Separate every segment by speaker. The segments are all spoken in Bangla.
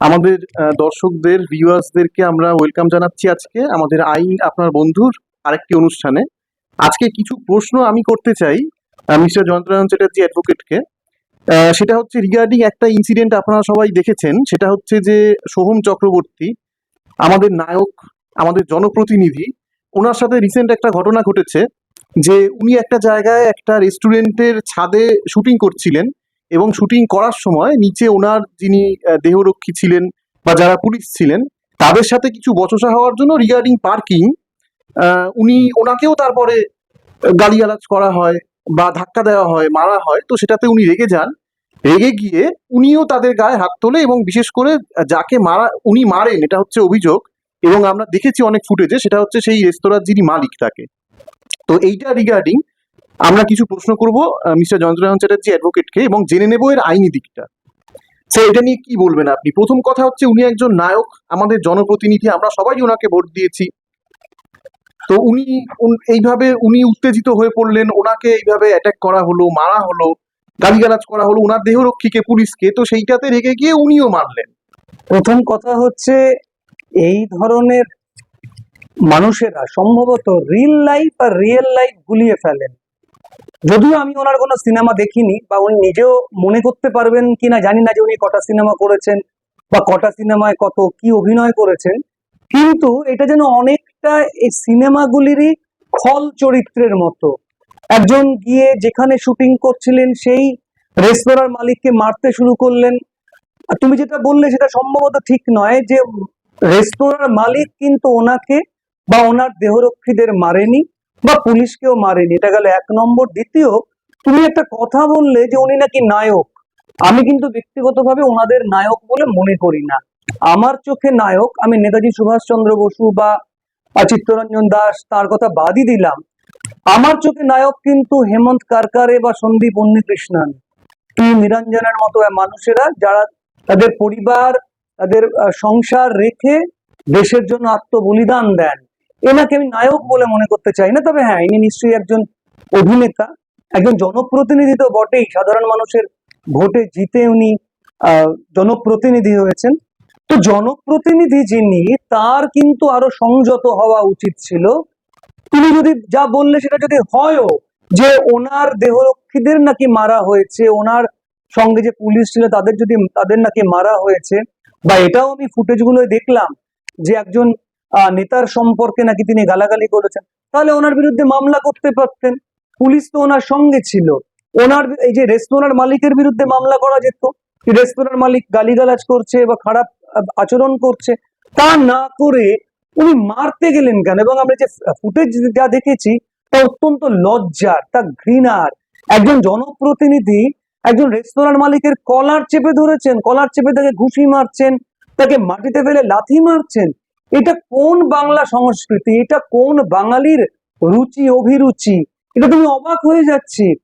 Speaker 1: আমাদের দর্শকদের ভিউয়ার্সদেরকে আমরা ওয়েলকাম জানাচ্ছি আজকে আমাদের আইন আপনার বন্ধুর আরেকটি অনুষ্ঠানে। আজকে কিছু প্রশ্ন আমি করতে চাই মিস্টার জয়ন্তনারায়ণ চ্যাটার্জি অ্যাডভোকেটকে সেটা হচ্ছে রিগার্ডিং একটা ইনসিডেন্ট আপনারা সবাই দেখেছেন, সেটা হচ্ছে যে সোহম চক্রবর্তী, আমাদের নায়ক, আমাদের জনপ্রতিনিধি, ওনার সাথে রিসেন্ট একটা ঘটনা ঘটেছে, যে উনি একটা জায়গায় একটা রেস্টুরেন্টের ছাদে শুটিং করছিলেন। এবং শুটিং করার সময় নিচে ওনার যিনি দেহরক্ষী ছিলেন বা যারা পুলিশ ছিলেন, তাদের সাথে কিছু বচসা হওয়ার জন্য রিগার্ডিং পার্কিং উনি ওনাকেও তারপরে গালিগালাজ করা হয় বা ধাক্কা দেওয়া হয়, মারা হয়, তো সেটাতে উনি রেগে যান। রেগে গিয়ে উনিও তাদের গায়ে হাত তোলে এবং বিশেষ করে যাকে মারা, উনি মারেন, এটা হচ্ছে অভিযোগ, এবং আমরা দেখেছি অনেক ফুটেজে, সেটা হচ্ছে সেই রেস্তোরাঁর যিনি মালিক তাকে। তো এইটা রিগার্ডিং আমরা কিছু প্রশ্ন করব মিস্টার জয়ন্তনারায়ণ চ্যাটার্জি অ্যাডভোকেটকে এবং জেনে নেব এর আইনি দিকটা। স্যার, এটা নিয়ে কি বলবেন আপনি? প্রথম কথা হচ্ছে, উনি একজন নায়ক, আমাদের জনপ্রতিনিধি, আমরা সবাই ওনাকে ভোট দিয়েছি। তো উনি এইভাবে উনি উত্তেজিত হয়ে পড়লেন, ওনাকে এইভাবে অ্যাটাক করা হলো, মারা হলো, গালিগালাজ করা হলো ওনার দেহরক্ষীকে, পুলিশকে, তো সেইটাতে রেগে গিয়ে উনিও মারলেন।
Speaker 2: প্রথম কথা হচ্ছে, এই ধরনের মানুষেরা সম্ভবত রিল লাইফ আর রিয়েল লাইফ গুলিয়ে ফেলেন। যদিও আমি ওনার কোনো সিনেমা দেখিনি বা উনি নিজেও মনে করতে পারবেন কিনা জানি না যে উনি কটা সিনেমা করেছেন বা কটা সিনেমায় কত কি অভিনয় করেছেন। কিন্তু এটা যেন অনেকটা এই সিনেমাগুলিরই খল চরিত্রের মতো। একজন গিয়ে যেখানে শুটিং করছিলেন সেই রেস্তোরাঁর মালিককে মারতে শুরু করলেন। তুমি যেটা বললে সেটা সম্ভবত ঠিক নয় যে রেস্তোরাঁর মালিক কিন্তু ওনাকে বা ওনার দেহরক্ষীদের মারেনি। বা পুলিশকেও মারেনি। এটা গেল এক নম্বর। দ্বিতীয়, তুমি একটা কথা বললে যে উনি নাকি নায়ক। আমি কিন্তু ব্যক্তিগতভাবে ওনাদের নায়ক বলে মনে করি না। আমার চোখে নায়ক, আমি নেতাজি সুভাষচন্দ্র বসু বা চিত্তরঞ্জন দাস, তার কথা বাদই দিলাম। আমার চোখে নায়ক কিন্তু হেমন্ত কারকারে বা সন্দীপ উন্নিকৃষ্ণন পি. নিরঞ্জনের মতো মানুষেরা যারা তাদের পরিবার, তাদের সংসার রেখে দেশের জন্য আত্মবলিদান দেন। এনাকে আমি নায়ক বলে মনে করতে চাই না, তবে হ্যাঁ ইনি নিশ্চয়ই একজন অভিনেতা, একজন জনপ্রতিনিধি তো বটেই, সাধারণ মানুষের ভোটে জিতে উনি জনপ্রতিনিধি হয়েছেন। তো জনপ্রতিনিধি যিনি, তার কিন্তু আরও সংযত হওয়া উচিত ছিল। তিনি যদি যা বললে সেটা যদি হয়ও যে ওনার দেহরক্ষীদের নাকি মারা হয়েছে, ওনার সঙ্গে যে পুলিশ ছিল তাদের যদি, তাদের নাকি মারা হয়েছে, বা এটাও আমি ফুটেজ গুলোয় দেখলাম যে একজন নেতার সম্পর্কে নাকি তিনি গালাগালি করেছেন? তাহলে ওনার বিরুদ্ধে মামলা করতে পারতেন। পুলিশ তো ওনার সঙ্গে ছিল। ওনার এই যে রেস্তোরাঁর মালিকের বিরুদ্ধে মামলা করা যেত রেস্তোরাঁর মালিক গালিগালাজ করছে বা খারাপ আচরণ করছে, তা না করে উনি মারতে গেলেন কেন? এবং আমরা যে ফুটেজ যা দেখেছি, তা অত্যন্ত লজ্জার, তা ঘৃণার। একজন জনপ্রতিনিধি একজন রেস্তোরাঁর মালিকের কলার চেপে ধরেছেন, কলার চেপে তাকে ঘুষি মারছেন, তাকে মাটিতে ফেলে লাথি মারছেন। এটা কোন বাংলা সংস্কৃতি? এটা কোন বাঙালির রুচি, অভিরুচি? এটা তুমি অবাক হয়ে যাচ্ছি।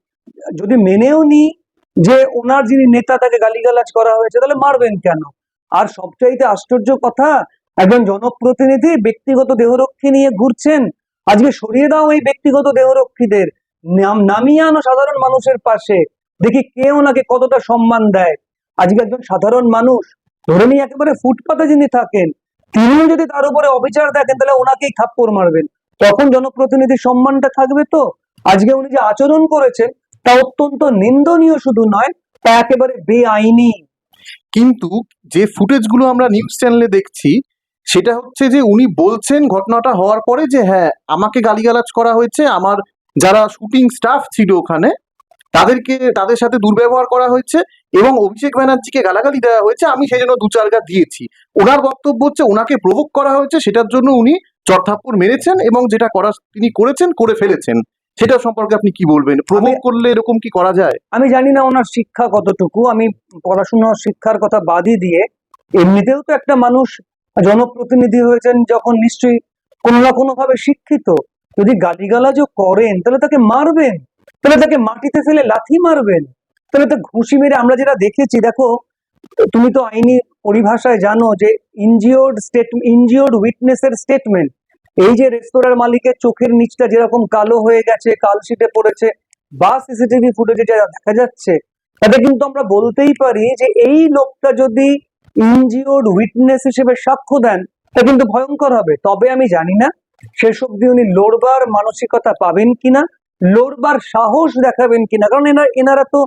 Speaker 2: যদি মেনেও নি যে ওনার যিনি নেতা, তাকে গালিগালাজ করা হয়েছে, তাহলে মারবেন কেন? আর সবচাইতে আশ্চর্য কথা, একজন জনপ্রতিনিধি ব্যক্তিগত দেহরক্ষী নিয়ে ঘুরছেন। আজকে সরিয়ে দাও এই ব্যক্তিগত দেহরক্ষীদের। নাম- নামিয়ে আনো সাধারণ মানুষের পাশে। দেখি কে ওনাকে কতটা সম্মান দেয়। আজকে একজন সাধারণ মানুষ। ধরে নিয়ে একেবারে ফুটপাতে যিনি থাকেন তিনিও যদি তার উপরে অবিচার দেখেন, তাহলে ওনাকেই থাপ্পড় মারবেন। তখন জনপ্রতিনিধির সম্মানটা থাকবে তো? আজকে উনি যে আচরণ করেছেন, তা অত্যন্ত নিন্দনীয় শুধু নয়, তা একেবারে বেআইনি।
Speaker 1: কিন্তু যে ফুটেজগুলো আমরা নিউজ চ্যানেলে দেখছি, সেটা হচ্ছে যে উনি বলছেন ঘটনাটা হওয়ার পরে যে হ্যাঁ আমাকে গালিগালাজ করা হয়েছে, আমার যারা শুটিং স্টাফ ছিল ওখানে তাদেরকে তাদের সাথে দুর্ব্যবহার করা হয়েছে এবং অভিষেক ব্যানার্জিকে গালাগালি দেওয়া হয়েছে আমি সেই জন্য দু চার গা দিয়েছি। ওনার বক্তব্য হচ্ছে ওনাকে প্রভোগ করা হয়েছে সেটার জন্য উনি চরথাপ্পড় মেরেছেন এবং যেটা করা তিনি করেছেন করে ফেলেছেন। সেটা সম্পর্কে আপনি কি বলবেন? প্রভোগ করলে এরকম কি করা যায়?
Speaker 2: আমি জানি না ওনার শিক্ষা কতটুকু আমি পড়াশোনার শিক্ষার কথা বাদই দিয়ে এমনিতেও তো একটা মানুষ জনপ্রতিনিধি হয়েছেন যখন নিশ্চয়ই কোনো না কোনো ভাবে শিক্ষিত। যদি গালিগালাজও করেন তাহলে তাকে মারবেন। তাহলে তাকে মাটিতে ফেলে লাথি মারবেন। তাহলে তো ঘুষি মেরে আমরা যেটা দেখেছি, দেখো, তুমি তো আইনি পরিভাষায় জানো যে ইনজিওর্ড স্টেট ইনজিওর্ড উইটনেসের স্টেটমেন্ট এই যে রেস্তোরাঁর মালিকের চোখের নিচটা যেরকম কালো হয়ে গেছে কালশিটে পড়েছে, বা সিসিটিভি ফুটেজে যা দেখা যাচ্ছে, তাতে কিন্তু আমরা বলতেই পারি যে এই লোকটা যদি ইনজিওর্ড উইটনেস হিসেবে সাক্ষ্য দেন, তা কিন্তু ভয়ঙ্কর হবে। তবে আমি জানি না, শেষ অব্দি উনি লড়বার মানসিকতা পাবেন কিনা। লড়বার সাহস দেখাবেন কিনা? কারণ এনারা এনারা তো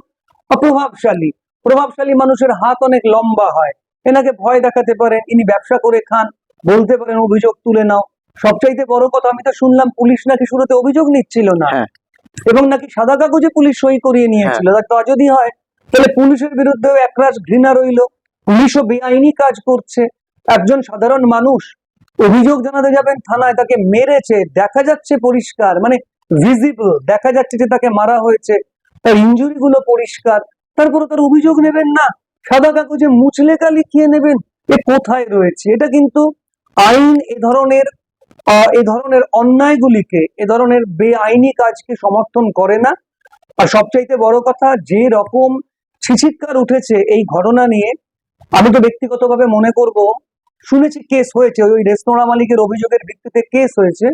Speaker 2: অপ্রভাবশালী প্রভাবশালী মানুষের হাত অনেক লম্বা হয়। এনাকে ভয় দেখাতে পারেন ইনি ব্যবসা করে খান বলতে পারেন অভিযোগ তুলে নাও। সবচাইতে বড় কথা আমি তো শুনলাম পুলিশ নাকি শুরুতে অভিযোগ নিচ্ছিল না।
Speaker 1: হ্যাঁ।
Speaker 2: এবং নাকি সাদা কাগজে পুলিশ সই করিয়ে নিয়েছিল। তা যদি হয় তাহলে পুলিশের বিরুদ্ধেও একরাশ ঘৃণা রইল। পুলিশও বেআইনি কাজ করছে। একজন সাধারণ মানুষ অভিযোগ জানাতে যাবেন থানায় তাকে মেরেছে দেখা যাচ্ছে পরিষ্কার। মানে ভিজিবল দেখা যাচ্ছে যে তাকে মারা হয়েছে, তার ইঞ্জুরি গুলো পরিষ্কার তারপরে তার অভিযোগ নেবেন না। সাদা কাগজে মুচলেখা লিখিয়ে নেবেন, এ কোথায় রয়েছে? এটা কিন্তু আইন এ ধরনের এ ধরনের অন্যায়গুলিকে, এ ধরনের বেআইনি কাজকে সমর্থন করে না। আর সবচাইতে বড় কথা, যে রকম ছিছিৎকার উঠেছে এই ঘটনা নিয়ে, আমি তো ব্যক্তিগতভাবে মনে করব, শুনেছি কেস হয়েছে, ওই রেস্তোরাঁ মালিকের অভিযোগের ভিত্তিতে কেস হয়েছে।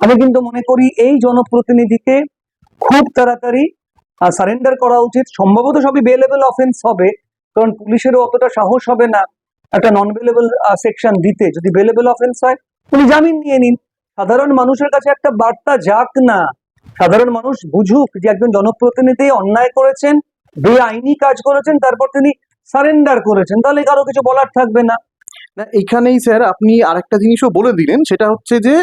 Speaker 2: আমি কিন্তু মনে করি এই জনপ্রতিনিধিকে খুব তাড়াতাড়ি সারেন্ডার করা উচিত। সম্ভবত সবই বেলেবল অফেন্স হবে, কারণ পুলিশেরও অতটা সাহস হবে না একটা নন বেলেবল সেকশন দিতে। যদি বেলেবেল অফেন্স হয়, উনি জামিন নিয়ে নিন। সাধারণ মানুষের কাছে একটা বার্তা যাক না। সাধারণ মানুষ বুঝুক যে একজন জনপ্রতিনিধি অন্যায় করেছেন, বেআইনি কাজ করেছেন, তারপর তিনি সারেন্ডার করেছেন। তাহলে কারও কিছু বলার থাকবে না।
Speaker 1: না, এইখানেই স্যার আপনি আরেকটা জিনিসও বলে দিলেন, সেটা হচ্ছে যে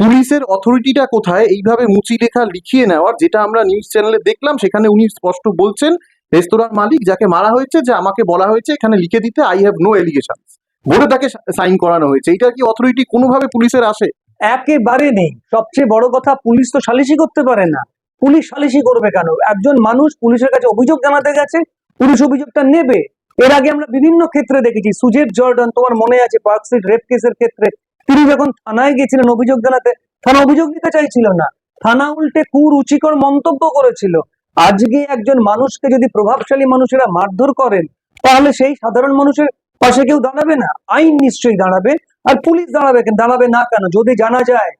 Speaker 1: পুলিশের অথরিটিটা কোথায় এইভাবে মুচি লেখা লিখিয়ে নেওয়ার, যেটা আমরা নিউজ চ্যানেলে দেখলাম, সেখানে উনি স্পষ্ট বলছেন, রেস্তোরাঁর মালিক যাকে মারা হয়েছে, যে আমাকে বলা হয়েছে, এখানে লিখে দিতে আই হ্যাভ নো এলিগেশন বলে তাকে সাইন করানো হয়েছে। এইটা কি অথরিটি কোনোভাবে পুলিশের আসে?
Speaker 2: একেবারে নেই। সবচেয়ে বড় কথা, পুলিশ তো সালিশি করতে পারে না। পুলিশ সালিশি করবে কেন? একজন মানুষ পুলিশের কাছে অভিযোগ জানাতে গেছে, পুলিশ অভিযোগটা নেবে। এর আগে আমরা বিভিন্ন ক্ষেত্রে দেখেছি সুজেট জর্ডন, তোমার মনে আছে পার্কস্ট্রিট রেপ কেসের ক্ষেত্রে। তিনি যখন থানায় গেছিলেন অভিযোগ জানাতে, থানা অভিযোগ নিতে চাইছিল না। থানা উল্টে কুরুচিকর মন্তব্য করেছিল। আজকে একজন মানুষকে যদি প্রভাবশালী মানুষেরা মারধর করেন, তাহলে সেই সাধারণ মানুষের পাশে কেউ দাঁড়াবে না। আইন নিশ্চয়ই দাঁড়াবে, আর পুলিশ দাঁড়াবে? দাঁড়াবে না কেন? যদি জানা যায়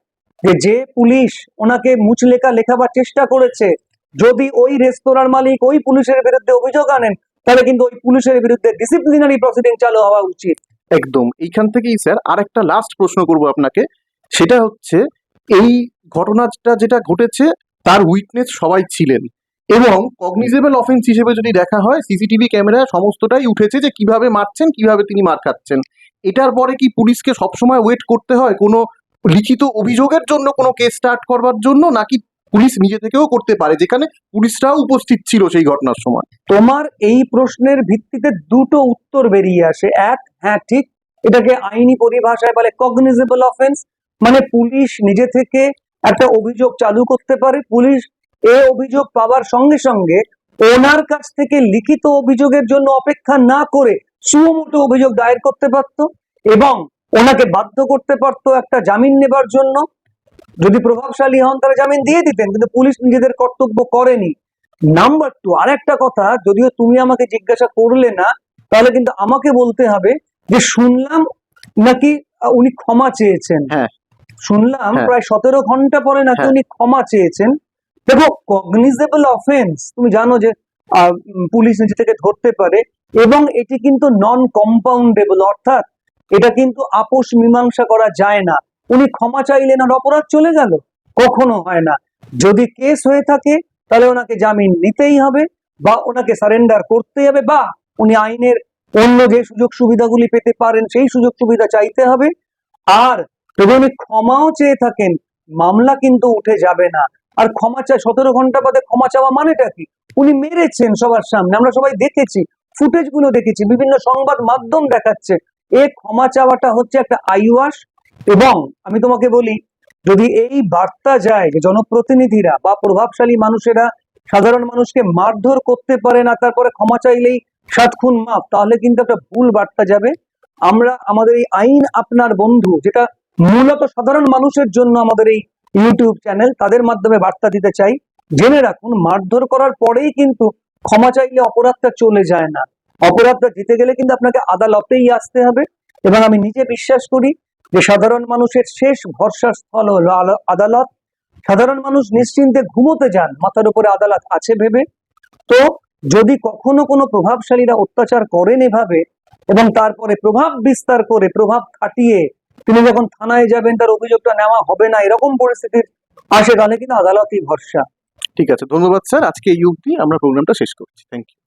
Speaker 2: যে যে পুলিশ ওনাকে মুচলেখা লেখাবার চেষ্টা করেছে, যদি ওই রেস্তোরাঁর মালিক ওই পুলিশের বিরুদ্ধে অভিযোগ আনেন, তাহলে কিন্তু ওই পুলিশের বিরুদ্ধে ডিসিপ্লিনারি প্রসিডিং চালু হওয়া উচিত।
Speaker 1: একদম। এইখান থেকেই স্যার আর একটা লাস্ট প্রশ্ন করব আপনাকে। সেটা হচ্ছে, এই ঘটনাটা যেটা ঘটেছে, তার উইটনেস সবাই ছিলেন এবং কগনিজেবল অফেন্স হিসেবে যদি দেখা হয় সিসিটিভি ক্যামেরা সমস্তটাই উঠেছে যে কীভাবে মারছেন, কীভাবে তিনি মার খাচ্ছেন। এটার পরে কি পুলিশকে সবসময় ওয়েট করতে হয় কোনো লিখিত অভিযোগের জন্য, কোনো কেস স্টার্ট করবার জন্য, নাকি পুলিশ নিজে থেকেও করতে পারে, যেখানে পুলিশরাও উপস্থিত ছিল সেই ঘটনার সময়?
Speaker 2: তোমার এই প্রশ্নের ভিত্তিতে দুটো উত্তর বেরিয়ে আসে। এক হ্যাঁ ঠিক। এটাকে আইনি পরিভাষায় বলে কগনিজেবল অফেন্স মানে পুলিশ নিজে থেকে একটা অভিযোগ চালু করতে পারে। পুলিশ এ অভিযোগ পাওয়ার সঙ্গে সঙ্গে ওনার কাছ থেকে লিখিত অভিযোগের জন্য অপেক্ষা না করে সুমোটো অভিযোগ দায়ের করতে পারতো এবং ওনাকে বাধ্য করতে পারতো একটা জামিন নেবার জন্য। যদি প্রভাবশালী হন তারা জামিন দিয়ে দিতেন, কিন্তু পুলিশ নিজেদের কর্তব্য করেনি। নাম্বার টু আরেকটা কথা, যদিও তুমি আমাকে জিজ্ঞাসা করলে না, তাহলে কিন্তু আমাকে বলতে হবে যে শুনলাম নাকি উনি ক্ষমা চেয়েছেন
Speaker 1: হ্যাঁ।
Speaker 2: শুনলাম
Speaker 1: হ্যাঁ।
Speaker 2: প্রায় সতেরো ঘণ্টা পরে নাকি
Speaker 1: হ্যাঁ।
Speaker 2: উনি ক্ষমা চেয়েছেন দেখো কগনিজেবল অফেন্স তুমি জানো যে পুলিশ নিজে থেকে ধরতে পারে এবং এটি কিন্তু নন কম্পাউন্ডেবল অর্থাৎ এটা কিন্তু আপোষ মীমাংসা করা যায় না উনি ক্ষমা চাইলেন আর অপরাধ চলে গেল কখনো হয় না যদি কেস হয়ে থাকে তাহলে ওনাকে জামিন নিতেই হবে বা ওনাকে সারেন্ডার করতেই হবে বা উনি আইনের অন্য যে সুযোগ সুবিধাগুলি পেতে পারেন, সেই সুযোগ সুবিধা চাইতে হবে। আর যদি উনি ক্ষমাও চেয়ে থাকেন, মামলা কিন্তু উঠে যাবে না। আর ক্ষমা চাই সতেরো ঘণ্টা বাদে ক্ষমা চাওয়া মানেটা কি? উনি মেরেছেন সবার সামনে, আমরা সবাই দেখেছি ফুটেজগুলো দেখেছি, বিভিন্ন সংবাদ মাধ্যম দেখাচ্ছে। এ ক্ষমা চাওয়াটা হচ্ছে একটা আইওয়াস এবং আমি তোমাকে বলি, যদি এই বার্তা যায় যে জনপ্রতিনিধিরা বা প্রভাবশালী মানুষেরা, সাধারণ মানুষকে মারধর করতে পারে না, তারপরে ক্ষমা চাইলেই সাত খুন মাপ, তাহলে কিন্তু একটা ভুল বার্তা যাবে। আমরা আমাদের এই আইন আপনার বন্ধু, যেটা মূলত সাধারণ মানুষের জন্য আমাদের এই ইউটিউব চ্যানেল তাদের মাধ্যমে বার্তা দিতে চাই। জেনে রাখুন, মারধর করার পরেই কিন্তু ক্ষমা চাইলে অপরাধটা চলে যায় না। অপরাধটা জিতে গেলে কিন্তু আপনাকে আদালতেই আসতে হবে। এবং আমি নিজে বিশ্বাস করি যে সাধারণ মানুষের শেষ ভরসার স্থল হলো আদালত। সাধারণ মানুষ নিশ্চিন্তে ঘুমোতে যান, মাথার উপরে আদালত আছে ভেবে। তো যদি কখনো কোনো প্রভাবশালীরা অত্যাচার করেন এভাবে এবং তারপরে প্রভাব বিস্তার করে, প্রভাব খাটিয়ে তিনি যখন থানায় যাবেন, তার অভিযোগটা নেওয়া হবে না, এরকম পরিস্থিতির আসে, তাহলে কিন্তু আদালতই ভরসা।
Speaker 1: ঠিক আছে, ধন্যবাদ স্যার। আজকে এই আমরা প্রোগ্রামটা শেষ করছি। Thank you